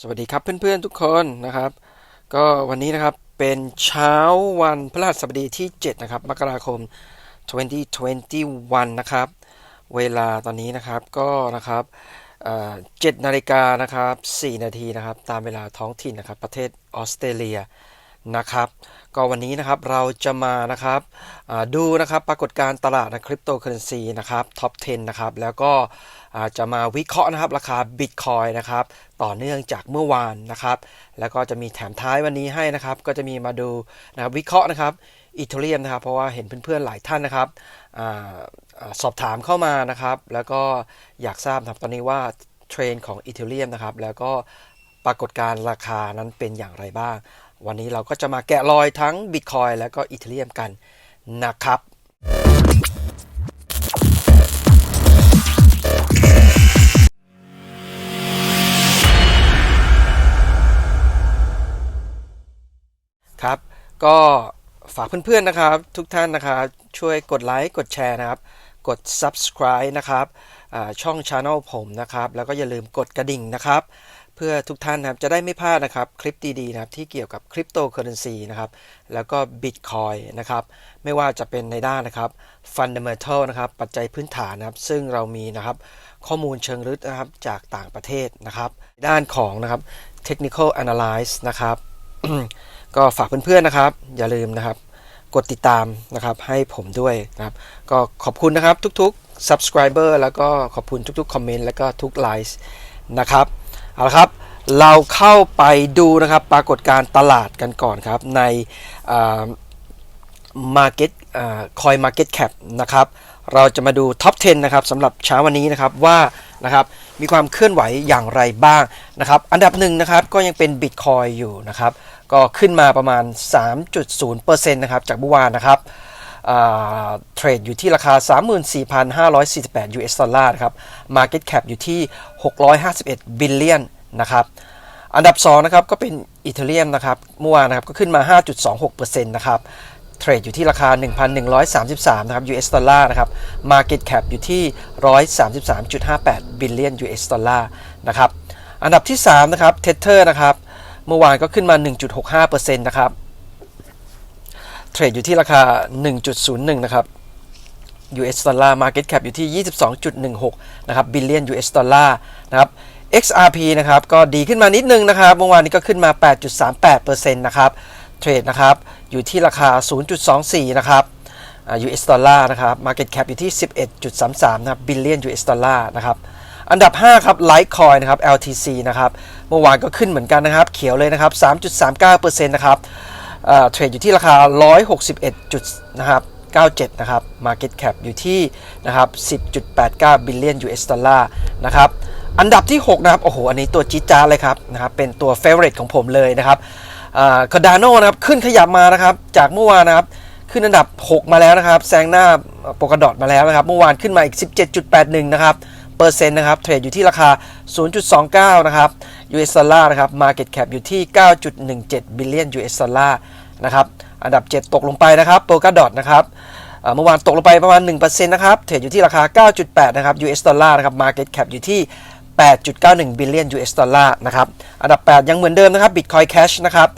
สวัสดีครับเพื่อนๆทุกคนนะครับ ก็วันนี้นะครับเป็นเช้าวันพฤหัสบดีที่ 7 นะครับมกราคม 2021 นะครับ เวลาตอนนี้นะครับก็นะครับเอ่อ7นาฬิกานะครับ4นาทีนะครับ ตามเวลาท้องถิ่นนะครับ ประเทศออสเตรเลียนะครับ ก็วันนี้นะครับเราจะมานะครับดูนะครับปรากฏการณ์ตลาดนะคริปโตเคอเรนซีนะครับท็อป 10 นะครับ แล้วก็ จะมาวิเคราะห์นะครับราคาบิตคอยนะครับต่อเนื่องจากเมื่อวานนะครับแล้วก็จะมีแถมท้ายวันนี้ให้นะครับก็จะมีมาดูนะครับวิเคราะห์นะครับอีเทเรียมนะครับเพราะว่าเห็นเพื่อนๆหลายท่านนะครับอสอบถามเข้ามานะครับแล้วก็อยากทราบครับตอนนี้ว่าเทรนของอีเทเรียมนะครับแล้วก็ปรากฏการราคานั้นเป็นอย่างไรบ้าง วันนี้เราก็จะมาแกะรอยทั้ง Bitcoin แล้วก็อีเทเรียมกันนะครับ ครับ ก็ฝากเพื่อนๆนะครับ ทุกท่านนะครับ ช่วยกดไลค์กดแชร์นะครับ กด subscribe นะครับช่อง channel ผมนะครับ แล้วก็อย่าลืมกดกระดิ่งนะครับ เพื่อทุกท่านนะครับจะได้ไม่พลาดนะครับ คลิปดีๆนะครับที่เกี่ยวกับคริปโตเคอเรนซีนะครับ แล้วก็บิตคอยนะครับ ไม่ว่าจะเป็นในด้านนะครับ fundamental นะครับ ปัจจัยพื้นฐานนะครับ ซึ่งเรามีนะครับข้อมูลเชิงลึกนะครับจากต่างประเทศนะครับ ด้านของนะครับ technical analyze นะครับ ก็ฝากเพื่อนๆนะครับ อย่าลืมนะครับ กดติดตามนะครับให้ผมด้วยนะครับ ก็ขอบคุณนะครับทุกๆ subscriber แล้วก็ขอบคุณทุกๆ คอมเมนต์แล้วก็ทุกไลค์นะครับเอาละครับเราเข้าไปดูนะครับปรากฏการตลาดกันก่อนครับ ในอ่า Market อ่า Coin Market Cap นะครับ เราจะมาดู Top 10 นะครับสำหรับเช้าวันนี้นะครับว่านะครับมีความเคลื่อนไหวอย่างไรบ้างนะครับ อันดับหนึ่งนะครับก็ยังเป็น Bitcoin อยู่นะครับ ก็ขึ้นมาประมาณ 3.0%นะครับจากเมื่อวานนะครับเทรดอยู่ที่ราคา 34,548 US ดอลลาร์ครับ Market Cap อยู่ที่ 651 บิลเลียนนะครับอันดับ2นะครับก็เป็นอีเทเรียมนะครับเมื่อวานนะครับก็ขึ้นมา 5.26%นะครับเทรดอยู่ที่ราคา 1,133 นะครับ US ดอลลาร์นะครับ Market Cap อยู่ที่ 133.58 บิลเลียน US ดอลลาร์นะครับ อันดับที่ 3 นะครับ Tether นะครับ เมื่อวานก็ขึ้นมา 1.65%นะครับ เทรดอยู่ที่ราคา 1.01 นะครับ US ดอลลาร์ Market Cap อยู่ที่ 22.16 นะครับบิลเลียน US ดอลลาร์นะครับ XRP นะครับ ก็ดีขึ้นมานิดนึงนะครับ เมื่อวานนี้ก็ขึ้นมา 8.38%นะครับ เทรดนะครับ อยู่ที่ราคา 0.24 นะครับ US ดอลลาร์นะครับ Market Cap อยู่ที่ 11.33 นะครับบิลเลียน US ดอลลาร์นะครับ อันดับ 5 ครับ Litecoin นะครับ LTC นะครับ เมื่อวานก็ขึ้นเหมือนกันนะครับ เขียวเลยนะครับ 3.39%นะครับเทรดอยู่ที่ราคา 161จุดนะครับ97 นะครับ Market Cap อยู่ที่นะครับ10.89บิลเลียน US ดอลลาร์นะครับ อันดับที่ 6 นะครับ โอ้โห อันนี้ตัวจี๊จ้าเลยครับนะครับ เป็นตัว favorite ของผมเลยนะครับคาดาโนนะครับ ขึ้นขยับมานะครับ จากเมื่อวานนะครับ ขึ้นอันดับ 6 มาแล้วนะครับ แซงหน้าโปกดอทมาแล้วนะครับ เมื่อวานขึ้นมาอีก 17.81 นะครับ เปอร์เซ็นต์นะครับ เทรดอยู่ที่ราคา 0.29 นะครับ US ดอลลาร์นะครับ Market Cap อยู่ที่ 9.17บิลเลียน US ดอลลาร์นะครับ อันดับ 7 ตกลงไปนะครับโปกดอทนะครับเมื่อวานตกลงไปประมาณ 1%นะครับ เทรดอยู่ที่ราคา 9.8 นะครับ US ดอลลาร์นะครับ Market Cap อยู่ที่ 8.91บิลเลียน US ดอลลาร์นะครับ อันดับ 8 ยังเหมือนเดิมนะครับ Bitcoin Cash นะครับ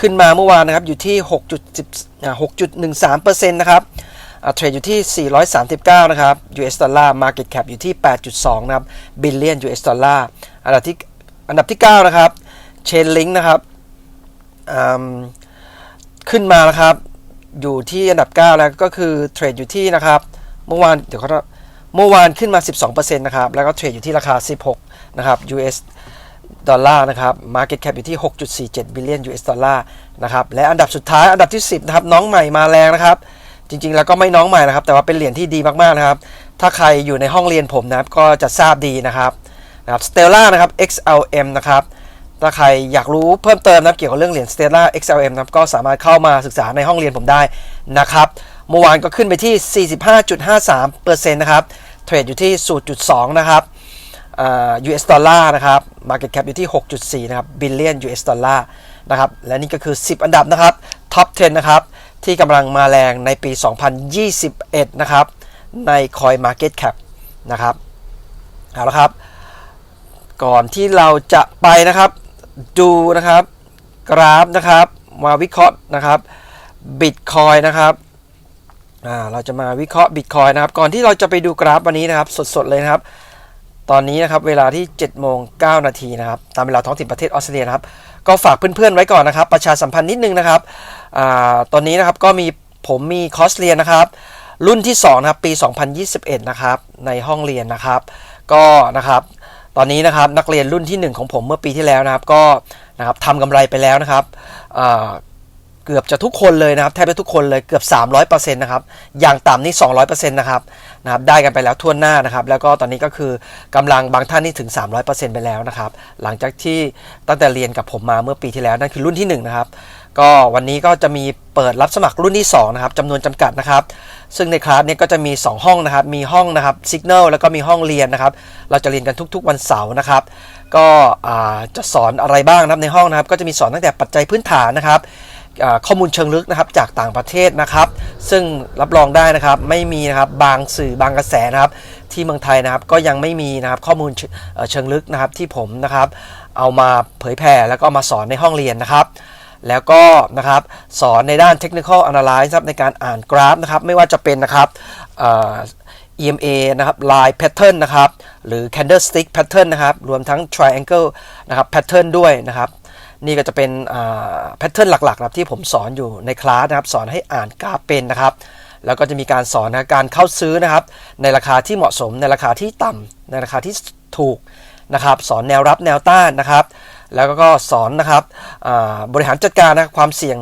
ขึ้นมาเมื่อวานนะครับ อยู่ที่ 6.10 6.13%นะครับ เทรดอยู่ที่ 439 นะครับ US ดอลลาร์ Market Cap อยู่ที่ 8.2 นะครับบิลเลียน US ดอลลาร์ อันดับที่ อันดับที่ 9 นะครับ Chainlink นะครับอืมขึ้นมานะครับ อยู่ที่อันดับ 9 แล้วก็คือเทรดอยู่ที่นะครับ เมื่อวาน เดี๋ยวเขาเมื่อวานขึ้นมา 12%นะครับ แล้วก็เทรดอยู่ที่ราคา 16 นะครับ US ดอลลาร์นะครับ Market Cap อยู่ที่ 6.47 บิลเลียน US ดอลลาร์นะครับ และอันดับสุดท้าย อันดับที่ 10 นะครับ น้องใหม่มาแรงนะครับ จริงๆ แล้วก็ไม่น้องใหม่นะครับ แต่ว่าเป็นเหรียญที่ดีมากๆนะครับ ถ้าใครอยู่ในห้องเรียนผมนะครับ ก็จะทราบดีนะครับนะครับ Stella นะครับ XLM นะครับถ้าใครอยากรู้เพิ่มเติมนะเกี่ยวกับเรื่องเหรียญ Stella XLM นะครับก็สามารถเข้ามาศึกษาในห้องเรียนผมได้นะครับเมื่อวานก็ขึ้นไปที่ 45.53%นะครับเทรดอยู่ที่ 0.2 นะครับอ่า US ดอลลาร์นะครับ Market Cap อยู่ที่ 6.4 นะครับ Billion US ดอลลาร์นะครับ และนี่ก็คือ 10 อันดับนะครับ Top 10 นะครับ ที่กำลังมาแรงในปี 2021 นะครับ ใน Coin Market Cap นะครับ เอาละครับ ก่อนที่เราจะไปนะครับ ดูนะครับ กราฟนะครับ มาวิเคราะห์นะครับบิตคอยนะครับเราจะมาวิเคราะห์บิตคอยนะครับ ก่อนที่เราจะไปดูกราฟวันนี้นะครับ สดๆเลยนะครับ ตอนนี้นะครับเวลาที่7โมง9นาทีนะครับตามเวลาท้องถิ่นประเทศออสเตรเลียนะครับก็ฝากเพื่อนๆไว้ก่อนนะครับ ประชาสัมพันธ์นิดนึงนะครับอตอนนี้นะครับก็มีผมมีคอร์สเรียนนะครับ รุ่นที่2นะครับปี 2021 นะครับในห้องเรียนนะครับ ก็นะครับตอนนี้นะครับนักเรียนรุ่นที่ 1 ของผมเมื่อปีที่แล้วนะครับ ก็นะครับทำกำไรไปแล้วนะครับ เกือบจะทุกคนเลยนะครับแทบจะทุกคนเลยเกือบ 300%นะครับอย่างต่ำนี่ 200%นะครับนะครับได้กันไปแล้วทั่วหน้านะครับ แล้วก็ตอนนี้ก็คือกำลังบางท่านนี่ถึง 300%ไปแล้วนะครับ หลังจากที่ตั้งแต่เรียนกับผมมาเมื่อปีที่แล้วนั่นคือรุ่นที่1นะครับก็วันนี้ก็จะมีเปิดรับสมัครรุ่นที่2นะครับจำนวนจำกัดนะครับ ซึ่งในคลาสเนี้ก็จะมี 2 ห้องนะครับ มีห้องนะครับ Signal แล้วก็มีห้องเรียนนะครับ เราจะเรียนกันทุก ๆ วันเสาร์นะครับ ก็จะสอนอะไรบ้างนะครับในห้องนะครับ ก็จะมีสอนตั้งแต่ปัจจัยพื้นฐานนะครับ ข้อมูลเชิงลึกนะครับจากต่างประเทศนะครับ ซึ่งรับรองได้นะครับไม่มีนะครับบางสื่อบางกระแสนะครับที่เมืองไทยนะครับก็ยังไม่มีนะครับข้อมูลเชิงลึกนะครับที่ผมนะครับเอามาเผยแผ่แล้วก็มาสอนในห้องเรียนนะครับ แล้วก็นะครับสอนในด้าน technical analysis ครับในการอ่านกราฟนะครับไม่ว่าจะเป็นนะครับ EMA นะครับ line pattern นะครับหรือ candlestick pattern นะครับรวมทั้ง triangle นะครับ pattern ด้วยนะครับ นี่ก็จะเป็นแพทเทิร์นหลักๆนะครับที่ผมสอนอยู่ในคลาสนะครับสอนให้อ่านกราฟเป็นนะครับ แล้วก็จะมีการสอนนะการเข้าซื้อนะครับ ในราคาที่เหมาะสมในราคาที่ต่ำในราคาที่ถูกนะครับ สอนแนวรับแนวต้านนะครับ แล้วก็สอนนะครับบริหารจัดการนะความเสี่ยง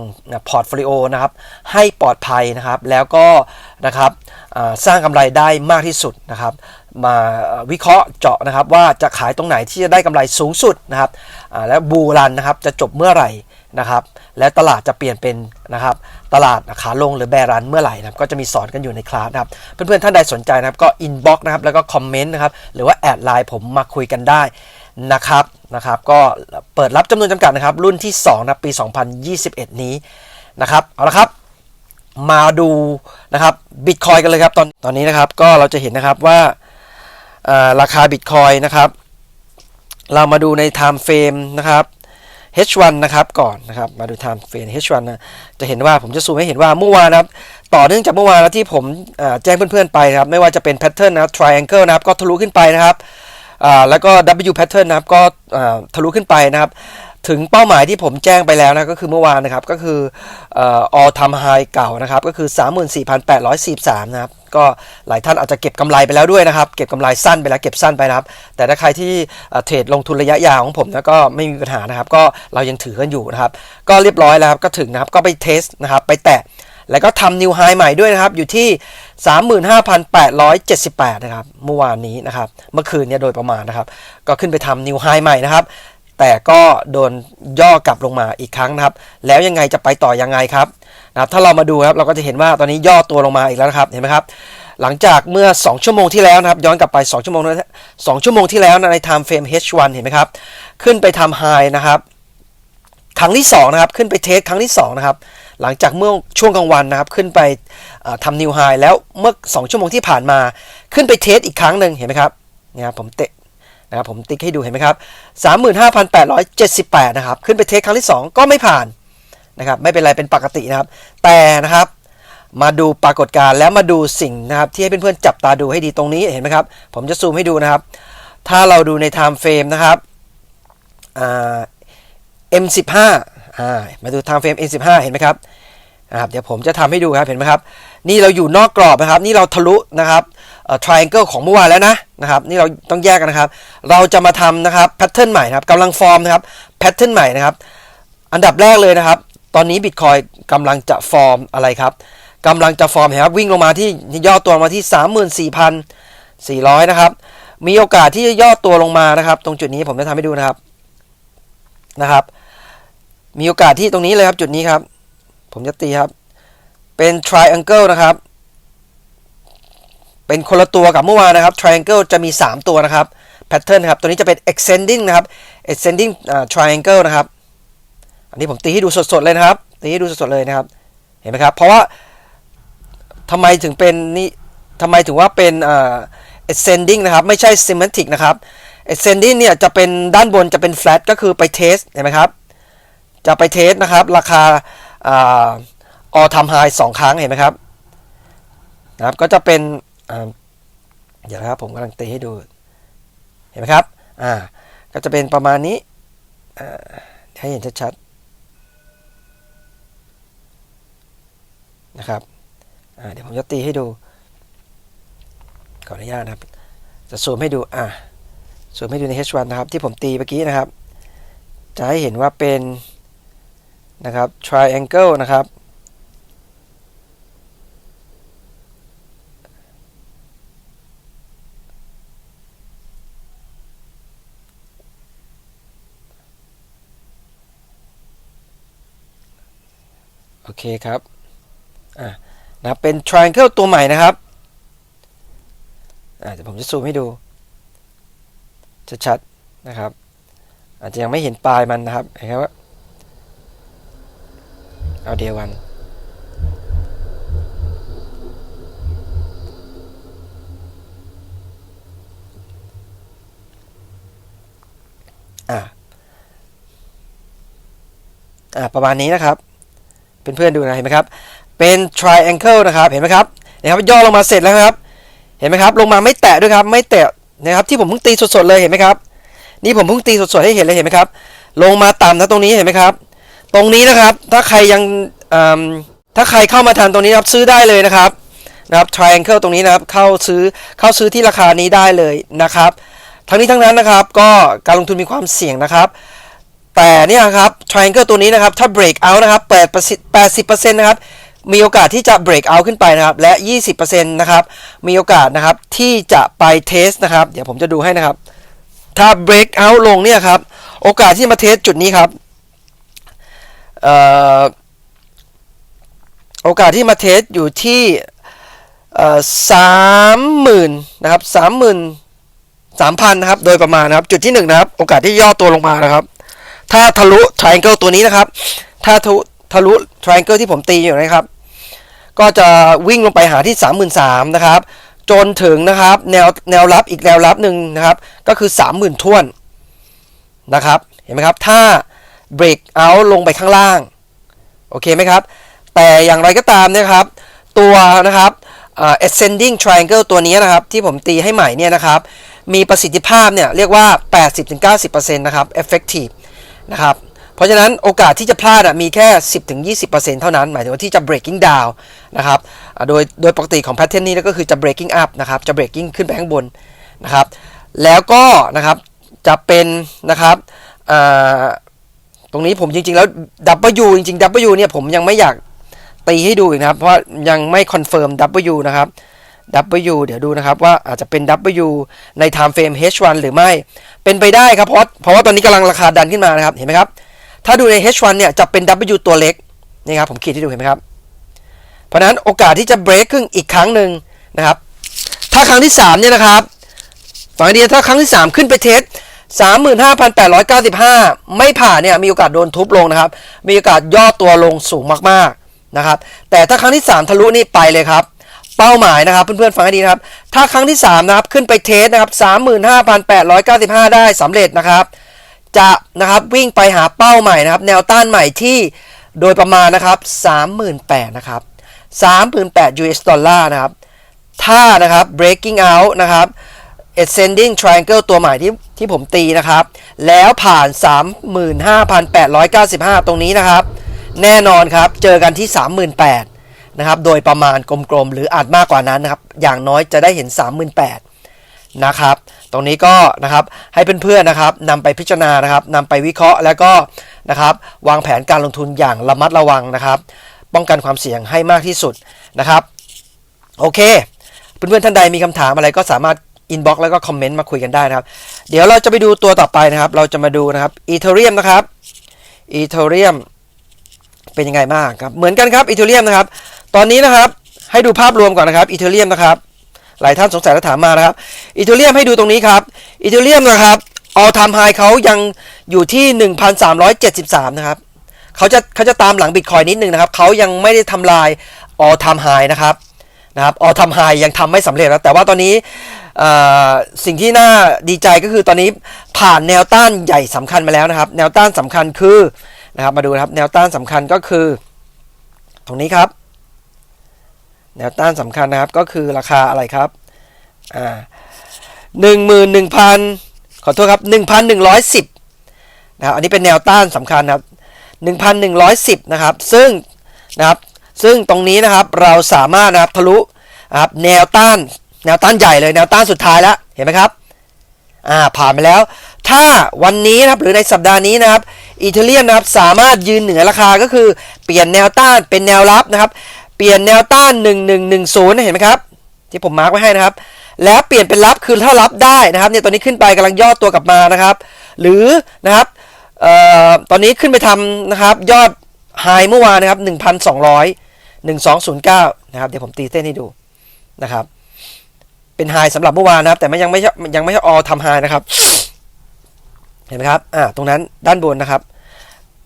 พอร์ตโฟลิโอนะครับ ให้ปลอดภัยนะครับแล้วก็นะครับสร้างกำไรได้มากที่สุดนะครับ มาวิเคราะห์เจาะนะครับว่าจะขายตรงไหนที่จะได้กำไรสูงสุดนะครับและบูรันนะครับจะจบเมื่อไหร่นะครับ และตลาดจะเปลี่ยนเป็นนะครับ ตลาดขาลงหรือแบรันเมื่อไหร่นะครับ ก็จะมีสอนกันอยู่ในคลาสนะครับ เพื่อนๆท่านใดสนใจนะครับ ก็อินบ็อกซ์นะครับ แล้วก็คอมเมนต์นะครับ หรือว่าแอดไลน์ผมมาคุยกันได้นะครับนะครับ ก็เปิดรับจำนวนจำกัดนะครับ รุ่นที่2นะปี 2021 นี้นะครับ เอาละครับมาดูนะครับบิตคอยกันเลยครับตอนตอนนี้นะครับ ก็เราจะเห็นนะครับว่า ราคาบิตคอยนะครับ เรามาดูใน time frame นะครับ H1 นะครับก่อนนะครับมาดู time frame H1 นะจะเห็นว่าผมจะซูมให้เห็นว่าเมื่อวานนะครับต่อเนื่องจากเมื่อวานแล้วที่ผมแจ้งเพื่อนๆไปนะครับไม่ว่าจะเป็น pattern นะครับ triangle นะครับก็ทะลุขึ้นไปนะครับแล้วก็ W pattern นะครับก็ทะลุขึ้นไปนะครับ ถึงเป้าหมายที่ผมแจ้งไปแล้วนะก็คือเมื่อวานนะครับก็คือออ all time high เก่านะครับก็คือ 34,843นะครับก็หลายท่านอาจจะเก็บกำไรไปแล้วด้วยนะครับ เก็บกำไรสั้นไปแล้วเก็บสั้นไปนะครับ แต่ถ้าใครที่เอ่อเทรดลงทุนระยะยาวของผมนะก็ไม่มีปัญหานะครับ ก็เรายังถือกันอยู่นะครับ ก็เรียบร้อยแล้วครับก็ถึงนะครับก็ไปเทสนะครับไปแตะแล้วก็ทำนิวไฮใหม่ด้วยนะครับ อยู่ที่ 35,878 นะครับ เมื่อวานนี้นะครับ เมื่อคืนเนี่ยโดยประมาณนะครับ ก็ขึ้นไปทำนิวไฮใหม่นะครับ แต่ก็โดนย่อกลับลงมาอีกครั้งนะครับ แล้วยังไงจะไปต่อยังไงครับนะครับถ้าเรามาดูครับเราก็จะเห็นว่าตอนนี้ย่อตัวลงมาอีกแล้วนะครับเห็นไหมครับหลังจากเมื่อ 2 ชั่วโมงที่แล้วนะครับ ย้อนกลับไป 2 ชั่วโมงนั้น2ชั่วโมงที่แล้วนะใน time frame H1 เห็นไหมครับ ขึ้นไปทำไฮนะครับ ครั้งที่2นะครับขึ้นไปเทสครั้งที่2นะครับหลังจากเมื่อช่วงกลางวันนะครับขึ้นไปทำนิวไฮแล้วเมื่อ 2 ชั่วโมงที่ผ่านมา ขึ้นไปเทสอีกครั้งหนึ่งเห็นไหมครับเนี่ยผมเตะ นะครับผมติ๊กให้ดูเห็นไหมครับ 35,878 นะครับ ขึ้นไปเทสครั้งที่ 2 ก็ไม่ผ่านนะครับไม่เป็นไรเป็นปกตินะครับ แต่นะครับมาดูปรากฏการณ์แล้วมาดูสิ่งนะครับที่ให้เพื่อนๆจับตาดูให้ดีตรงนี้เห็นไหมครับ ผมจะซูมให้ดูนะครับ ถ้าเราดูใน time frame นะครับเอ่า M15 อ่ามาดู time frame M15 เห็นไหมครับนะครับ เดี๋ยวผมจะทำให้ดูครับเห็นไหมครับ นี่เราอยู่นอกกรอบนะครับ นี่เราทะลุนะครับ triangle ของเมื่อวานแล้วนะนะครับนี่เราต้องแยกกันนะครับ เราจะมาทำนะครับ pattern ใหม่นะครับกำลังฟอร์มนะครับ pattern ใหม่นะครับ อันดับแรกเลยนะครับ ตอนนี้บิตคอยกำลังจะฟอร์มอะไรครับกำลังจะฟอร์มเห็นครับวิ่งลงมาที่ย่อตัวมาที่ 34,400 นะครับ มีโอกาสที่จะย่อตัวลงมานะครับ ตรงจุดนี้ผมจะทำให้ดูนะครับนะครับ มีโอกาสที่ตรงนี้เลยครับจุดนี้ครับ ผมจะตีครับ เป็น triangle นะครับ เป็นคนละตัวกับเมื่อวานนะครับ triangle จะมี 3 ตัวนะครับ pattern นครับ ตัวนี้จะเป็น extending นะครับ extending อ่า triangle นะครับ อันนี้ผมตีให้ดูสดๆเลยนะครับ ตีให้ดูสดๆเลยนะครับ เห็นไหมครับ เพราะว่าทำไมถึงเป็นนี่ทำไมถึงว่าเป็นอ่า ascending นะครับ ไม่ใช่ semantic นะครับ ascending เนี่ยจะเป็นด้านบนจะเป็น flat ก็คือไปเทสเห็นไหมครับ จะไปเทสนะครับ ราคาอ่า all time high สองครั้งเห็นไหมครับนะครับ ก็จะเป็น เดี๋ยวนะครับผมกำลังตีให้ดู เห็นไหมครับ อ่า ก็จะเป็นประมาณนี้ให้เห็นชัดๆนะครับอ่าเดี๋ยวผมจะตีให้ดู ขออนุญาตนะครับ จะซูมให้ดู อ่าซูมให้ดูใน H1 นะครับ ที่ผมตีเมื่อกี้นะครับ จะให้เห็นว่าเป็นนะครับ triangle นะครับ โอเคครับอ่านะเป็น triangle ตัวใหม่นะครับอ่าเดี๋ยวผมจะซูมให้ดูชัดๆนะครับ อาจจะยังไม่เห็นปลายมันนะครับเห็นไหมว่าเอาเดียววันอ่าอ่าประมาณนี้นะครับ เพื่อนๆดูนะเห็นไหมครับ เป็น triangle นะครับเห็นไหมครับนะครับย่อลงมาเสร็จแล้วครับ เห็นไหมครับ ลงมาไม่แตะด้วยครับ ไม่แตะนะครับที่ผมเพิ่งตีสดๆเลยเห็นไหมครับ นี่ผมเพิ่งตีสดๆให้เห็นเลยเห็นไหมครับ ลงมาต่ำนะตรงนี้เห็นไหมครับ ตรงนี้นะครับ ถ้าใครยังถ้าใครเข้ามาทันตรงนี้ครับซื้อได้เลยนะครับนะครับ triangle ตรงนี้นะครับเข้าซื้อเข้าซื้อที่ราคานี้ได้เลยนะครับ ทั้งนี้ทั้งนั้นนะครับก็การลงทุนมีความเสี่ยงนะครับ แต่เนี่ยครับ triangle ตัวนี้นะครับ ถ้า break out นะครับ8 80%นะครับ มีโอกาสที่จะ break out ขึ้นไปนะครับ และ 20%นะครับ มีโอกาสนะครับที่จะไป test นะครับ เดี๋ยวผมจะดูให้นะครับ ถ้า break out ลงเนี่ยครับ โอกาสที่มาเทสจุดนี้ครับเอ่อโอกาสที่มาเทสอยู่ที่สามหมื่นนะครับสามหมื่นสามพันนะครับ โดยประมาณนะครับ จุดที่หนึ่งนะครับ โอกาสที่ย่อตัวลงมานะครับ ถ้าทะลุ triangle ตัวนี้นะครับ ถ้าทะลุทะลุ triangle ที่ผมตีอยู่นะครับ ก็จะวิ่งลงไปหาที่ 33,000นะครับ จนถึงนะครับแนวแนวรับอีกแนวรับหนึ่งนะครับ ก็คือ 30,000ท้วนนะครับ เห็นไหมครับ ถ้า break out ลงไปข้างล่าง โอเคไหมครับ แต่อย่างไรก็ตามนะครับ ตัวนะครับ ascending triangle ตัวนี้นะครับ ที่ผมตีให้ใหม่เนี่ยนะครับ มีประสิทธิภาพเนี่ยเรียกว่า 80-90%นะครับ effective นะครับ เพราะฉะนั้นโอกาสที่จะพลาดมีแค่ 10-20%เท่านั้น หมายถึงว่าที่จะ breaking down นะครับโดยโดยปกติของ pattern นี้ก็คือจะ breaking up นะครับจะ breaking ขึ้นไปข้างบนนะครับ แล้วก็นะครับจะเป็นนะครับตรงนี้ผมจริงๆแล้ว W จริงๆ W เนี่ยผมยังไม่อยากตีให้ดูอีกนะครับ เพราะยังไม่ confirm W นะครับ W เดี๋ยวดูนะครับว่าอาจจะเป็น W ใน time frame H1 หรือไม่ เป็นไปได้ครับเพราะเพราะว่าตอนนี้กำลังราคาดันขึ้นมานะครับเห็นไหมครับ ถ้าดูใน H1 เนี่ยจะเป็น W ตัวเล็กนี่ครับผมขีดให้ดูเห็นไหมครับ เพราะนั้นโอกาสที่จะ break ขึ้นอีกครั้งหนึ่งนะครับ ถ้าครั้งที่3เนี่ยนะครับฝังให้ดีถ้าครั้งที่ 3 ขึ้นไปเทส35,895 ไม่ผ่านเนี่ยมีโอกาสโดนทุบลงนะครับ มีโอกาสย่อตัวลงสูงมากๆนะครับ แต่ถ้าครั้งที่ 3 ทะลุนี่ไปเลยครับ เป้าหมายนะครับเพื่อนๆฟังให้ดีนะครับ ถ้าครั้งที่ 3 นะครับ ขึ้นไปเทสนะครับ35,895 ได้สำเร็จนะครับ จะนะครับวิ่งไปหาเป้าใหม่นะครับ แนวต้านใหม่ที่โดยประมาณนะครับ38,000นะครับ38,000 US ดอลลาร์นะครับ ถ้านะครับ breaking out นะครับ ascending triangle ตัวใหม่ที่ที่ผมตีนะครับ แล้วผ่าน 35,895 ตรงนี้นะครับ แน่นอนครับ เจอกันที่ 38,000 นะครับ โดยประมาณกลมๆ หรืออาจมากกว่านั้นนะครับ อย่างน้อยจะได้เห็น 38,000นะครับ ตรงนี้ก็นะครับให้เพื่อนๆนะครับนำไปพิจารณานะครับนำไปวิเคราะห์แล้วก็นะครับวางแผนการลงทุนอย่างระมัดระวังนะครับ ป้องกันความเสี่ยงให้มากที่สุดนะครับ โอเค เพื่อนๆท่านใดมีคำถามอะไรก็สามารถอินบ็อกซ์แล้วก็คอมเมนต์มาคุยกันได้นะครับ เดี๋ยวเราจะไปดูตัวต่อไปนะครับ เราจะมาดูนะครับอีเทเรียมนะครับอีเทเรียม เป็นยังไงบ้างครับเหมือนกันครับอีเทเรียมนะครับ ตอนนี้นะครับให้ดูภาพรวมก่อนนะครับอีเทเรียมนะครับ หลายท่านสงสัยและถามมานะครับอีเทเรียมให้ดูตรงนี้ครับอีเทเรียมนะครับออทามไฮเขายังอยู่ที่ 1,373 นะครับเขาจะเขาจะตามหลังบิตคอยนิดนึงนะครับเขายังไม่ได้ทำลายออทามไฮนะครับนะครับออทำไฮยังทำไม่สำเร็จแล้วแต่ว่าตอนนี้สิ่งที่น่าดีใจก็คือตอนนี้ผ่านแนวต้านใหญ่สำคัญมาแล้วนะครับ แนวต้านสำคัญคือ นะครับมาดูนะครับแนวต้านสำคัญก็คือ ตรงนี้ครับ แนวต้านสำคัญนะครับก็คือราคาอะไรครับอ่าหนึ่งหมื่นหนึ่งพันขอโทษครับหนึ่งพันหนึ่งร้อยสิบนะครับอันนี้เป็นแนวต้านสำคัญนะครับหนึ่งพันหนึ่งร้อยสิบนะครับซึ่งนะครับซึ่งตรงนี้นะครับเราสามารถนะครับทะลุนะครับแนวต้านแนวต้านใหญ่เลยแนวต้านสุดท้ายแล้วเห็นไหมครับอ่าผ่านไปแล้ว ถ้าวันนี้นะครับหรือในสัปดาห์นี้นะครับ อีเทเรียมนะครับสามารถยืนเหนือราคาก็คือเปลี่ยนแนวต้านเป็นแนวรับนะครับ เปลี่ยนแนวต้าน 1110 เห็นไหมครับ ที่ผมมาร์กไว้ให้นะครับ แล้วเปลี่ยนเป็นรับคือถ้ารับได้นะครับเนี่ยตอนนี้ขึ้นไปกำลังย่อตัวกลับมานะครับ หรือนะครับเอ่อตอนนี้ขึ้นไปทำนะครับยอดไฮเมื่อวานนะครับ 1,200 1209 นะครับ เดี๋ยวผมตีเส้นให้ดูนะครับ เป็นไฮสำหรับเมื่อวานนะครับ แต่ไม่ยังไม่ยังไม่ใช่ออทำไฮนะครับ เห็นไหมครับอ่าตรงนั้นด้านบนนะครับ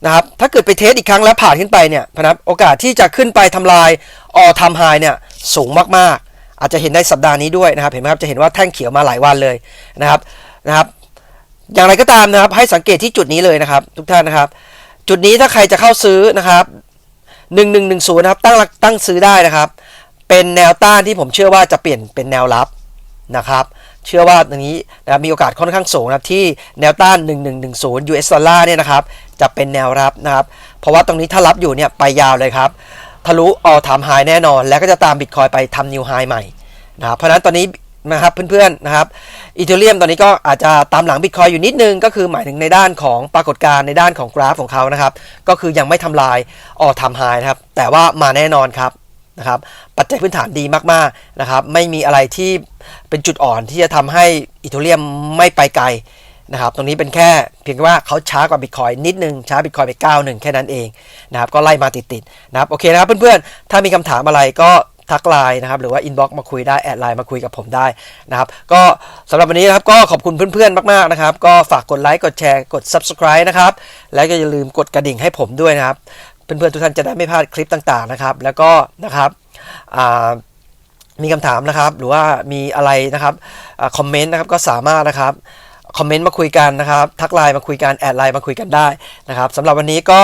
นะครับ ถ้าเกิดไปเทสอีกครั้งแล้วผ่านขึ้นไปเนี่ยนะครับโอกาสที่จะขึ้นไปทำลายออทำไฮเนี่ยสูงมากๆ อาจจะเห็นในสัปดาห์นี้ด้วยนะครับ เห็นไหมครับจะเห็นว่าแท่งเขียวมาหลายวันเลยนะครับนะครับ อย่างไรก็ตามนะครับ ให้สังเกตที่จุดนี้เลยนะครับ ทุกท่านนะครับ จุดนี้ถ้าใครจะเข้าซื้อนะครับ1110นะครับตั้งรักตั้งซื้อได้นะครับ เป็นแนวต้านที่ผมเชื่อว่าจะเปลี่ยนเป็นแนวรับนะครับ เชื่อว่าตรงนี้นะครับมีโอกาสค่อนข้างสูงนะครับที่แนวต้าน 1110 US ดอลลาร์เนี่ยนะครับจะเป็นแนวรับนะครับ เพราะว่าตรงนี้ถ้ารับอยู่เนี่ยไปยาวเลยครับ ทะลุออทำไฮแน่นอน แล้วก็จะตามบิตคอยไปทำนิวไฮใหม่นะครับเพราะนั้นตอนนี้นะครับเพื่อนๆนะครับอีเทเรียมตอนนี้ก็อาจจะตามหลังบิตคอยอยู่นิดนึง ก็คือหมายถึงในด้านของปรากฏการณ์ในด้านของกราฟของเขานะครับ ก็คือยังไม่ทำลายออทำไฮนะครับ แต่ว่ามาแน่นอนครับนะครับ ปัจจัยพื้นฐานดีมากๆนะครับ ไม่มีอะไรที่ เป็นจุดอ่อนที่จะทำให้อีเทเรียมไม่ไปไกลนะครับตรงนี้เป็นแค่เพียงว่าเขาช้ากว่าบิตคอยนิดนึงช้าบิตคอยไป9หนึ่งแค่นั้นเองนะครับก็ไล่มาติดๆนะครับโอเคนะครับเพื่อนๆ ถ้ามีคำถามอะไรก็ทักไลน์นะครับหรือว่าอินบ็อกซ์มาคุยได้แอดไลน์มาคุยกับผมได้นะครับก็สำหรับวันนี้นะครับก็ขอบคุณเพื่อนๆ มากๆนะครับ ก็ฝากกดไลค์กดแชร์กด subscribe นะครับแล้วก็อย่าลืมกดกระดิ่งให้ผมด้วยนะครับ เพื่อนๆ ทุกท่านจะได้ไม่พลาดคลิปต่างๆนะครับแล้วก็นะครับอ่า มีคำถามนะครับ หรือว่ามีอะไรนะครับคอมเมนต์นะครับก็สามารถนะครับคอมเมนต์มาคุยกันนะครับ ทักไลน์มาคุยกันแอดไลน์มาคุยกันได้นะครับสำหรับวันนี้ก็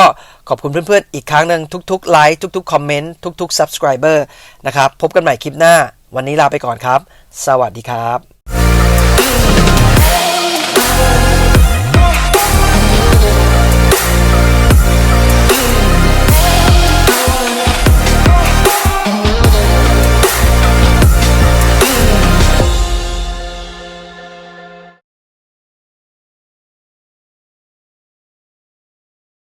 ขอบคุณเพื่อนๆ อีกครั้งหนึ่งทุกๆไลค์ทุกๆคอมเมนต์ทุกๆ subscriber นะครับ พบกันใหม่คลิปหน้า วันนี้ลาไปก่อนครับ สวัสดีครับ